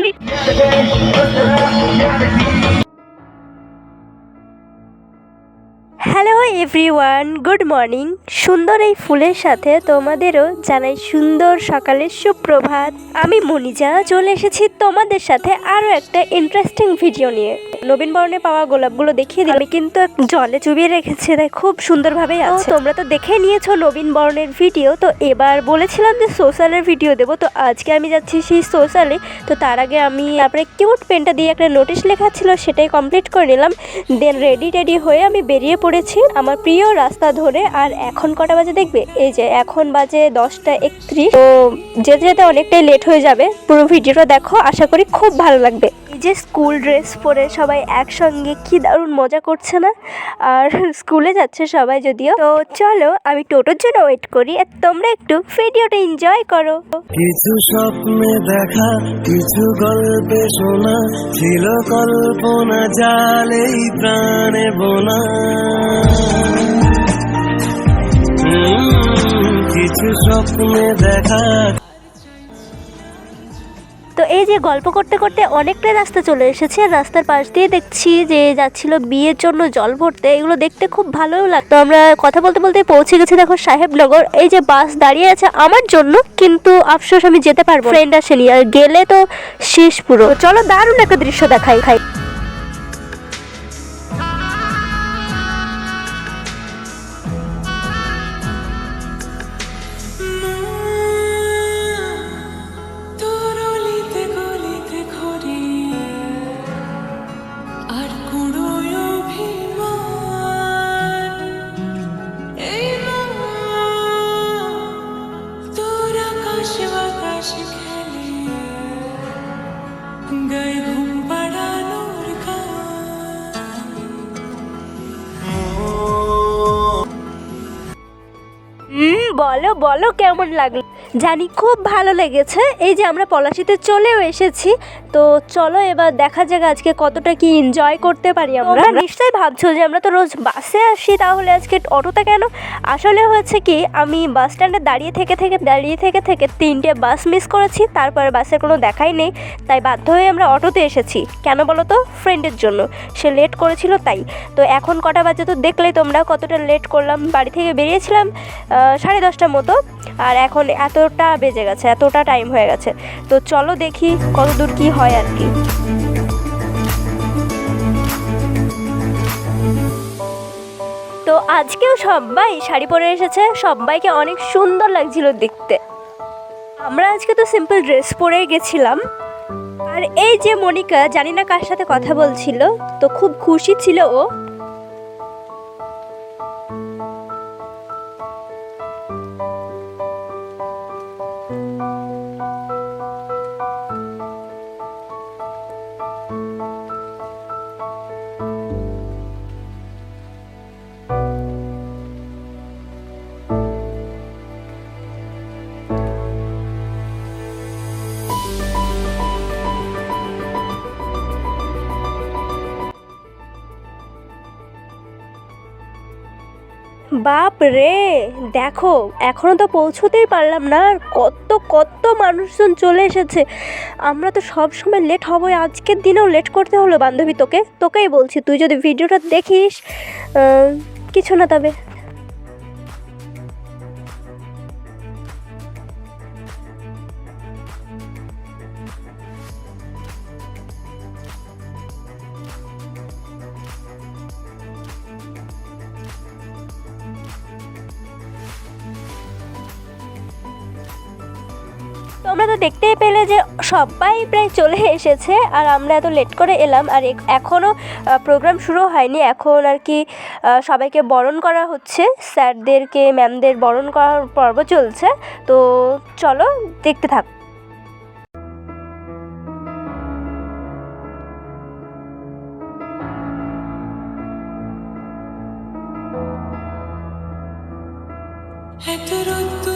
Bye. Everyone good morning সুন্দর এই ফুলের সাথে তোমাদেরও জানাই সুন্দর সকালের সুপ্রভাত। আমি মনিজা, চলে এসেছি তোমাদের সাথে আরও একটা ইন্টারেস্টিং ভিডিও নিয়ে। নবীন বরণে পাওয়া গোলাপগুলো দেখিয়ে দিই আমি কিন্তু জলে চুবিয়ে রেখেছি তাই খুব সুন্দরভাবে আছে। তোমরা তো দেখে নিয়েছো নবীন বরণের ভিডিও তো এবার বলেছিলাম যে সোশ্যালের ভিডিও দেবো। তো আজকে আমি যাচ্ছি সেই সোশ্যালে। তো তার আগে আমি তারপরে কিউট পেনটা দিয়ে একটা নোটিশ লেখা ছিল, সেটাই কমপ্লিট করে নিলাম। দেন রেডি টেডি হয়ে আমি বেরিয়ে পড়েছি। আমার প্রিয় রাস্তা ধরে আর এখন কটা বাজে দেখবে? এই যে এখন বাজে দশটা একত্রিশ। তো যেতে যেতে অনেকটাই লেট হয়ে যাবে। পুরো ভিডিওটা দেখো, আশা করি খুব ভালো লাগবে। যে স্কুল ড্রেস পরে সবাই একসঙ্গে কি দারুণ মজা করছে না? আর স্কুলে যাচ্ছে সবাই যদিও। তো চলো, আমি টোটোর জন্য ওয়েট করি আর তোমরা একটু ভিডিওটা এনজয় করো। কিছু স্বপ্নে দেখা, কিছু গল্পে শোনা, ছিল কল্পনা জালেই প্রাণে বোনা। কিছু স্বপ্নে দেখা তো এই যে গল্প করতে করতে অনেকটাই রাস্তা চলে এসেছে। রাস্তার পাশ দিয়ে দেখছি যে যাচ্ছিল বিয়ের জন্য জল ভরতে। এগুলো দেখতে খুব ভালোও লাগতো আমরা কথা বলতে বলতে পৌঁছে গেছি দেখো সাহেবনগর। এই যে বাস দাঁড়িয়ে আছে আমার জন্য, কিন্তু আফসোস আমি যেতে পারব ফ্রেন্ড আসেনি, আর গেলে তো শেষ পুরো। চলো দারুণ একটা দৃশ্য দেখাই। খাই বলো বলো কেমন লাগল? জানি খুব ভালো লেগেছে। এই যে আমরা পলাশিতে চলেও এসেছি। তো চলো এবার দেখা যাক আজকে কতটা কি এনজয় করতে পারি আমরা। নিশ্চয়ই ভাবছ যে আমরা তো রোজ বাসে আসি তাহলে আজকে অটোতে কেন? আসলে হয়েছে কি আমি বাস স্ট্যান্ডে দাঁড়িয়ে থেকে থেকে দাঁড়িয়ে থেকে থেকে তিনটে বাস মিস করেছি তারপরে বাসের কোনো দেখাই নেই। তাই বাধ্য হয়ে আমরা অটোতে এসেছি। কেন বলো তো? ফ্রেন্ডের জন্য। সে লেট করেছিল তাই। তো এখন কটা বাজে তো দেখলেই তোমরা কতটা লেট করলাম। বাড়ি থেকে বেরিয়েছিলাম সাড়ে দশটার মতো। আর এখন এতটা বেজে গেছে, এতটা টাইম হয়ে গেছে। তো চলো দেখি কত দূর কী হয় আর কি। তো আজকেও সবাই শাড়ি পরে এসেছে, সবাইকে অনেক সুন্দর লাগছিল দেখতে। আমরা আজকে তো সিম্পল ড্রেস পরেই গেছিলাম। আর এই যে মনিকা, জানি না কার সাথে কথা বলছিল, তো খুব খুশি ছিল ও। বাপ রে, দেখো, এখনও তো পৌঁছতেই পারলাম না কত কত মানুষজন চলে এসেছে। আমরা তো সব সময় লেট হব, আজকের দিনেও লেট করতে হলো বান্ধবী তোকে। তোকেই বলছি, তুই যদি ভিডিওটা দেখিস কিছু না তবে। তোমরা তো দেখতেই পেলে যে সবাই প্রায় চলে এসেছে আর আমরা এত লেট করে এলাম আর এখনও প্রোগ্রাম শুরু হয়নি। এখন আর কি সবাইকে বরণ করা হচ্ছে। স্যারদেরকে ম্যামদের বরণ করার পর্ব চলছে। তো চলো, দেখতে থাক। এত রোদ্দুর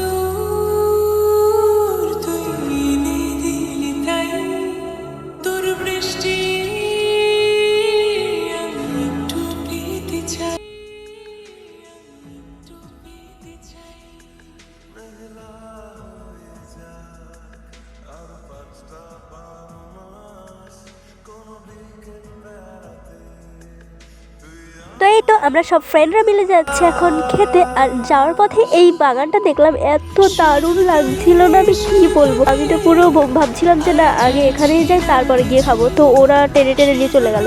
আমরা সব ফ্রেন্ডরা মিলে যাচ্ছি এখন খেতে, আর যাওয়ার পথে এই বাগানটা দেখলাম এত দারুণ লাগছিল না, আমি কি বলব? আমি তো পুরো ভাবছিলাম যে না, আগে এখানেই যাই, তারপরে গিয়ে খাব। তো ওরা টেনে টেনে নিয়ে চলে গেল।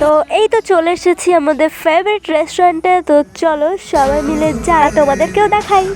তো এই তো চলে এসেছি আমাদের ফেভারিট রেস্টুরেন্টে তো চলো সবাই মিলে যা, তোমাদেরকেও দেখাই।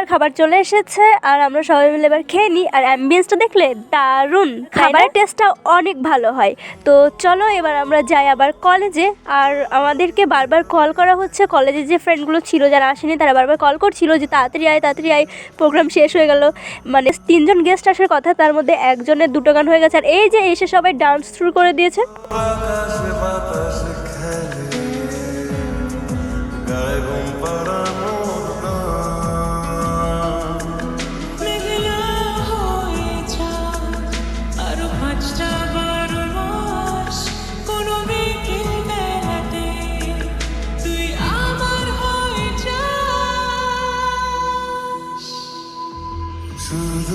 সববার খাবার চলে এসেছে আর আমরা সবাই মিলে এবার খেয়ে নিই। আর অ্যাম্বিয়েন্সটা দেখলে দারুণ। খাবারের টেস্টটা অনেক ভালো হয়। তো চলো এবার আমরা যাই আবার কলেজে আর আমাদেরকে বারবার কল করা হচ্ছে। কলেজে যে ফ্রেন্ডগুলো ছিল যারা আসেনি তারা বারবার কল করছিল যে তাড়াতাড়ি আয় তাড়াতাড়ি আয় প্রোগ্রাম শেষ হয়ে গেল। মানে তিনজন গেস্ট আসার কথা তার মধ্যে একজনের দুটো গান হয়ে গেছে। আর এই যে এসে সবাই ডান্স শুরু করে দিয়েছে। গায়ে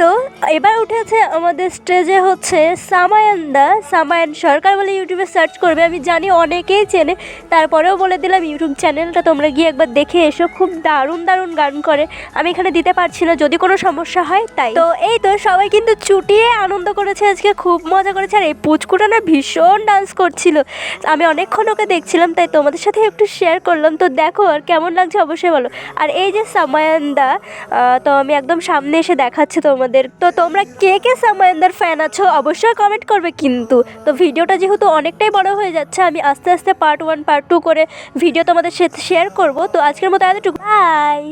তো এবার উঠেছে আমাদের স্টেজে হচ্ছে সামায়ান্দা সামায়ান সরকার বলে ইউটিউবে সার্চ করবে, আমি জানি অনেকেই চেনে। তারপরেও বলে দিলাম, ইউটিউব চ্যানেলটা তোমরা গিয়ে একবার দেখে এসো, খুব দারুণ দারুণ গান করে। আমি এখানে দিতে পারছি না, যদি কোনো সমস্যা হয়, তাই। তো এই তো সবাই কিন্তু চুটিয়ে আনন্দ করেছে আজকে, খুব মজা করেছে। আর এই পুচকুটা না ভীষণ ডান্স করছিল। আমি অনেকক্ষণ ওকে দেখছিলাম, তাই তোমাদের সাথে একটু শেয়ার করলাম। তো দেখো আর কেমন লাগছে অবশ্যই বলো। আর এই যে সামায়ান্দা তো আমি একদম সামনে এসে দেখাচ্ছি তোমাদের। তো তোমরা কে কে সামায়ান্দার ফ্যান আছো অবশ্যই কমেন্ট করবে কিন্তু। তো ভিডিওটা যেহেতু অনেকটাই বড় হয়ে যাচ্ছে, আমি আস্তে আস্তে পার্ট ওয়ান পার্ট টু করে ভিডিও তোমাদের সাথে শেয়ার করব। তো আজকের মতো এতটুকু। বাই